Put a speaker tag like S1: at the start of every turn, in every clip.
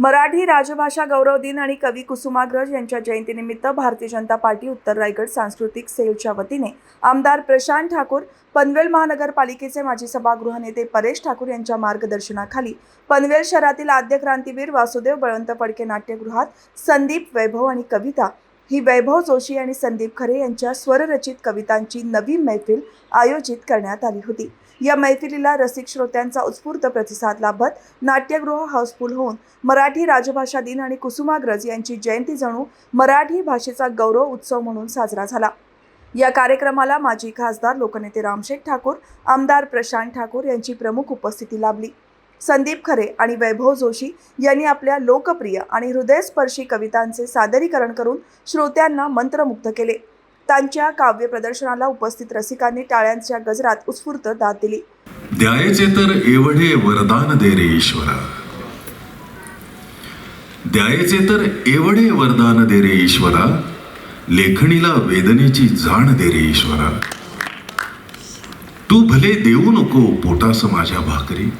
S1: मराठी राजभाषा गौरव दिन आणि कवी कुसुमाग्रज यांच्या जयंतीनिमित्त भारतीय जनता पार्टी उत्तर रायगड सांस्कृतिक सेलच्या वतीने आमदार प्रशांत ठाकूर पनवेल महानगरपालिकेचे माजी सभागृह नेते परेश ठाकूर यांच्या मार्गदर्शनाखाली पनवेल शहरातील आद्य क्रांतीवीर वासुदेव बळवंत फडके नाट्यगृहात संदीप वैभव आणि कविता ही वैभव जोशी आणि संदीप खरे यांच्या स्वररचित कवितांची नवी मैफिल आयोजित करण्यात आली होती. या मैफिलीला रसिक श्रोत्यांचा उत्स्फूर्त प्रतिसाद लाभत नाट्यगृह हाऊसफुल होऊन मराठी राजभाषा दिन आणि कुसुमाग्रज यांची जयंती जणू मराठी भाषेचा गौरव उत्सव म्हणून साजरा झाला. या कार्यक्रमाला माजी खासदार लोकनेते रामशेठ ठाकूर आमदार प्रशांत ठाकूर यांची प्रमुख उपस्थिती लाभली. संदीप खरे आणि वैभव जोशी यांनी आपल्या लोकप्रिय आणि हृदयस्पर्शी कवितांचे सादरीकरण करून श्रोत्यांना मंत्रमुग्ध केले. त्यांच्या काव्य प्रदर्शनाला उपस्थित रसिकांनी टाळ्यांच्या गजरात उत्स्फूर्त दाद दिली.
S2: द्यायचे तर एवढे वरदान दे रे ईश्वरा. द्यायचे तर एवढे वरदान दे रे ईश्वरा. लेखणीला वेदनेची जाण दे रे ईश्वरा. तू भले देऊ नको पोटास माझ्या भाकरी.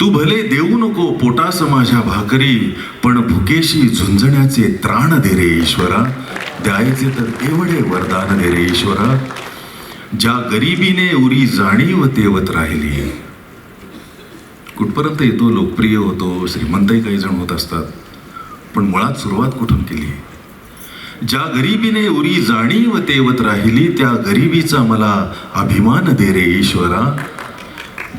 S2: तू भले देऊ नको पोटास माझ्या भाकरी पण भुकेशी झुंजण्याचे त्राण दे रे ईश्वरा. द्यायचे तर एवढे वरदान दे रे ईश्वरा. ज्या गरिबीने उरी जाणीव तेवत राहिली. कुठपर्यंत येतो लोकप्रिय होतो श्रीमंतही काही जण होत असतात पण मुळात सुरुवात कुठून केली? ज्या गरिबीने उरी जाणीव तेवत राहिली त्या गरिबीचा मला अभिमान दे रे ईश्वरा.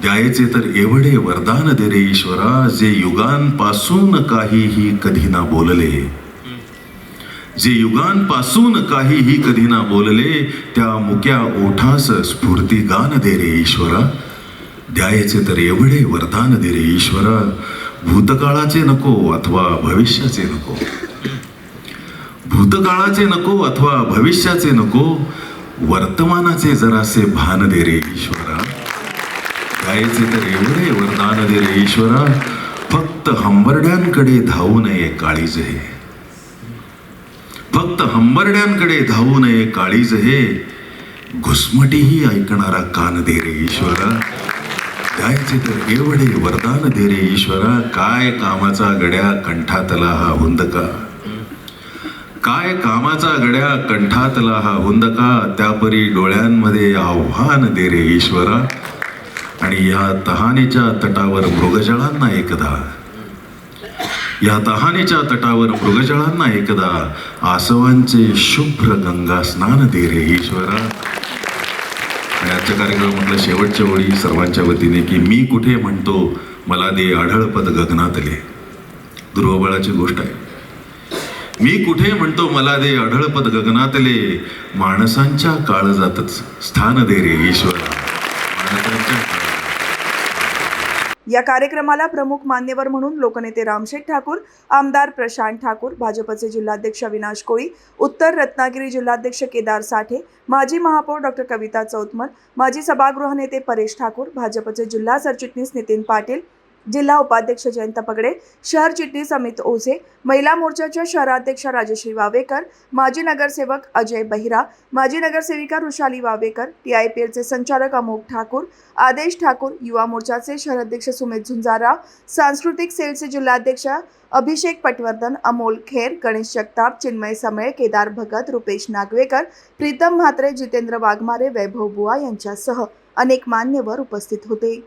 S2: द्यायचे तर एवढे वरदान दे रे ईश्वरा जे युगांपासून काहीही कधी ना बोलले. जे युगांपासून काहीही कधी ना बोलले त्या मुक्या ओठास स्फूर्तिगान दे रे ईश्वरा. द्यायचे तर एवढे वरदान दे रे ईश्वरा. भूतकाळाचे नको अथवा भविष्याचे नको. भूतकाळाचे नको अथवा भविष्याचे नको. वर्तमानाचे जरासे भान दे रे ईश्वर. द्यायचे तर एवढे वरदान दे रे ईश्वरा फक्त हंबरड्यांकडे धावू नये काळीज हे फक्त हंबरड्यांकडे धावू नये काळीज हे घुसमटीही ऐकणारा कान दे रे ईश्वरा. द्यायचे तर एवढे वरदान दे रे ईश्वरा. काय कामाचा गड्या कंठातला हा हुंदका? काय कामाचा गड्या कंठातला हा हुंदका? त्यापरी डोळ्यांमध्ये आव्हान दे रे ईश्वरा. आणि या तहानेच्या तटावर मृगजळांना एकदा. या तहानेच्या तटावर मृगजळांना एकदा आसवांचे शुभ्र गंगा स्नान दे रे ईश्वरा. आणि आजच्या कार्यक्रमातल्या शेवटच्या ओळी सर्वांच्या वतीने की मी कुठे म्हणतो मला दे आढळपद गगनातले. गृहबळाची गोष्ट आहे. मी कुठे म्हणतो मला दे अढळपद गगनातले. माणसांच्या काळजातच स्थान दे रे ईश्वरा. माणसांच्या
S1: या कार्यक्रमाला प्रमुख मान्यवर म्हणून लोकनेते रामशेठ ठाकूर आमदार प्रशांत ठाकूर भाजपचे जिल्हाध्यक्ष अविनाश कोळी उत्तर रत्नागिरी जिल्हाध्यक्ष केदार साठे माजी महापौर डॉक्टर कविता चौतमल माजी सभागृह नेते परेश ठाकूर भाजपचे जिल्हा सरचिटणीस नितीन पाटील जिल्हा उपाध्यक्ष जयंत पगडे शहर चिटणीस अमित ओझे महिला मोर्चाच्या शहराध्यक्ष राजश्री वावेकर माजी नगरसेवक अजय बहिरा माजी नगरसेविका Rushali Vavekar T I P एलचे संचालक अमोक ठाकूर आदेश ठाकूर युवा मोर्चाचे शहराध्यक्ष सुमित झुंजारा सांस्कृतिक सेलचे जिल्हाध्यक्ष अभिषेक पटवर्धन अमोल खेर गणेश जगताप चिन्मय समळे केदार भगत रुपेश नागवेकर प्रीतम म्हात्रे जितेंद्र वाघमारे वैभव बुवा यांच्यासह अनेक मान्यवर उपस्थित होते.